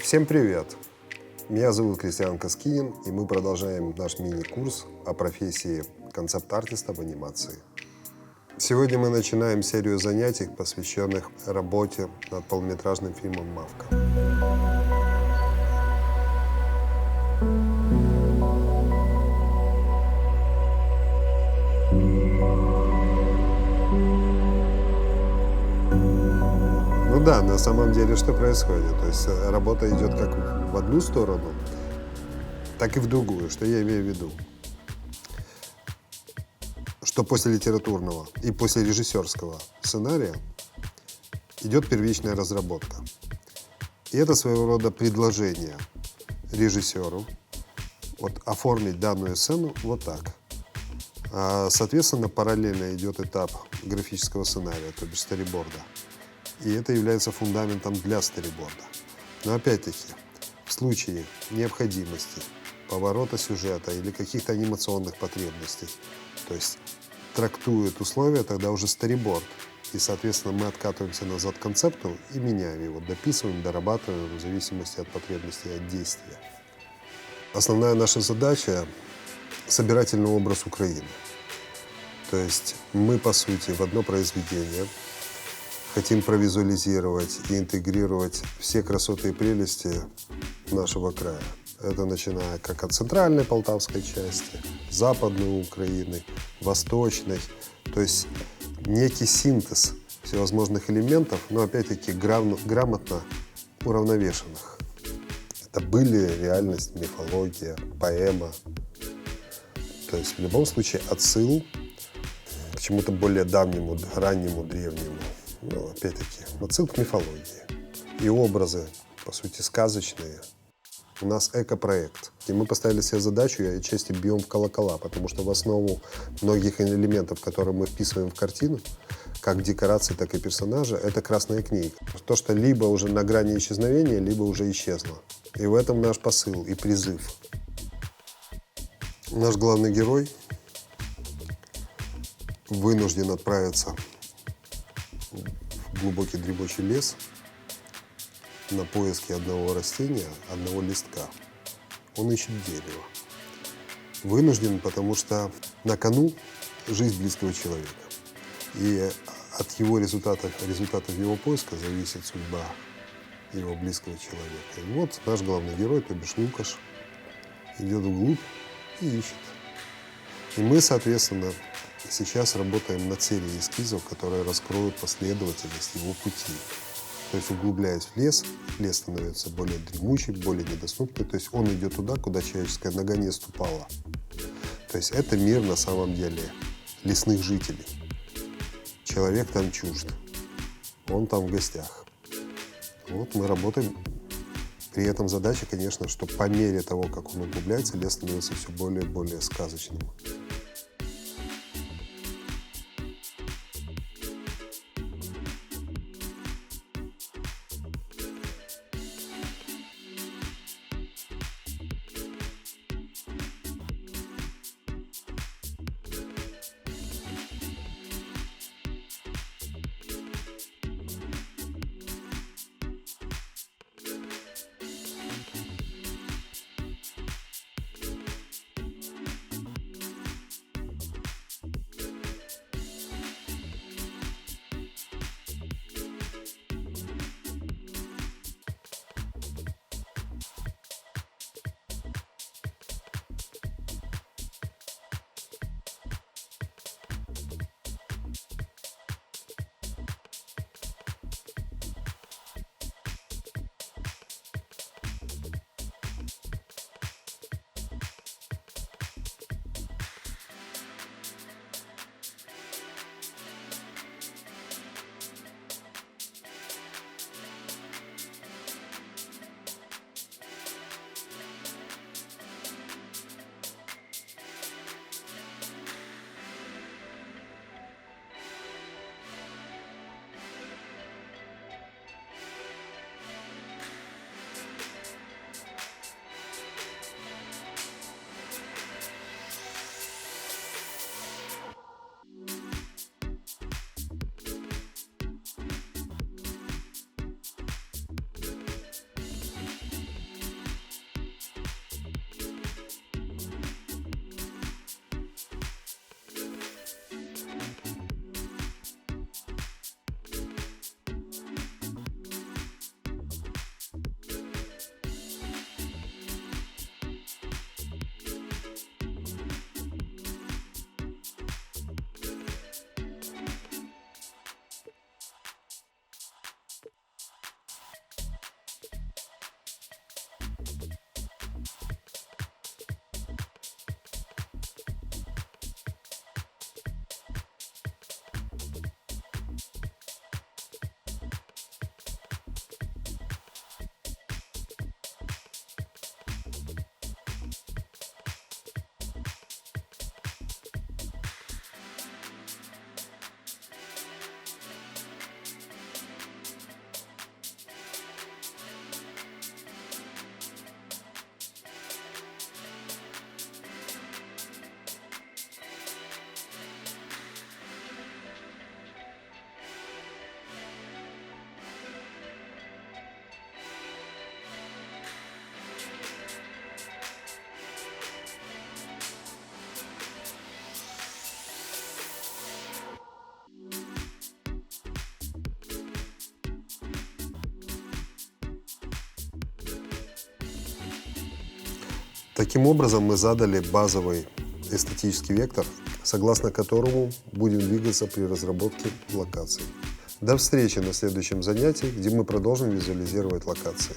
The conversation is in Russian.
Всем привет! Меня зовут Кристиан Каскинин, и мы продолжаем наш мини-курс о профессии концепт-артиста в анимации. Сегодня мы начинаем серию занятий, посвященных работе над полнометражным фильмом «Мавка». Да, на самом деле что происходит? То есть э, работа идет как в одну сторону, так и в другую. Что я имею в виду? Что после литературного и после режиссерского сценария идет первичная разработка. И это своего рода предложение режиссеру вот, оформить данную сцену вот так. А, соответственно, параллельно идет этап графического сценария, то бишь стариборда и это является фундаментом для сториборда. Но опять-таки, в случае необходимости поворота сюжета или каких-то анимационных потребностей, то есть трактует условия тогда уже сториборд. И, соответственно, мы откатываемся назад к концепту и меняем его, дописываем, дорабатываем в зависимости от потребностей, от действия. Основная наша задача – собирательный образ Украины. То есть мы, по сути, в одно произведение – хотим провизуализировать и интегрировать все красоты и прелести нашего края. Это начиная как от центральной полтавской части, западной Украины, восточной. То есть некий синтез всевозможных элементов, но опять-таки грамотно уравновешенных. Это были реальность, мифология, поэма. То есть в любом случае отсыл к чему-то более давнему, раннему, древнему ну, опять-таки, отсыл к мифологии. И образы, по сути, сказочные. У нас эко-проект. И мы поставили себе задачу, я отчасти бьем в колокола, потому что в основу многих элементов, которые мы вписываем в картину, как декорации, так и персонажа, это красная книга. То, что либо уже на грани исчезновения, либо уже исчезло. И в этом наш посыл и призыв. Наш главный герой вынужден отправиться глубокий дремучий лес на поиске одного растения, одного листка. Он ищет дерево. Вынужден, потому что на кону жизнь близкого человека. И от его результатов, результатов его поиска зависит судьба его близкого человека. И вот наш главный герой, то бишь Лукаш, идет вглубь и ищет. И мы, соответственно, Сейчас работаем над серией эскизов, которые раскроют последовательность его пути. То есть углубляясь в лес, лес становится более дремучий, более недоступный. То есть он идет туда, куда человеческая нога не ступала. То есть это мир на самом деле лесных жителей. Человек там чужд. Он там в гостях. Вот мы работаем. При этом задача, конечно, что по мере того, как он углубляется, лес становится все более и более сказочным. Таким образом, мы задали базовый эстетический вектор, согласно которому будем двигаться при разработке локаций. До встречи на следующем занятии, где мы продолжим визуализировать локации.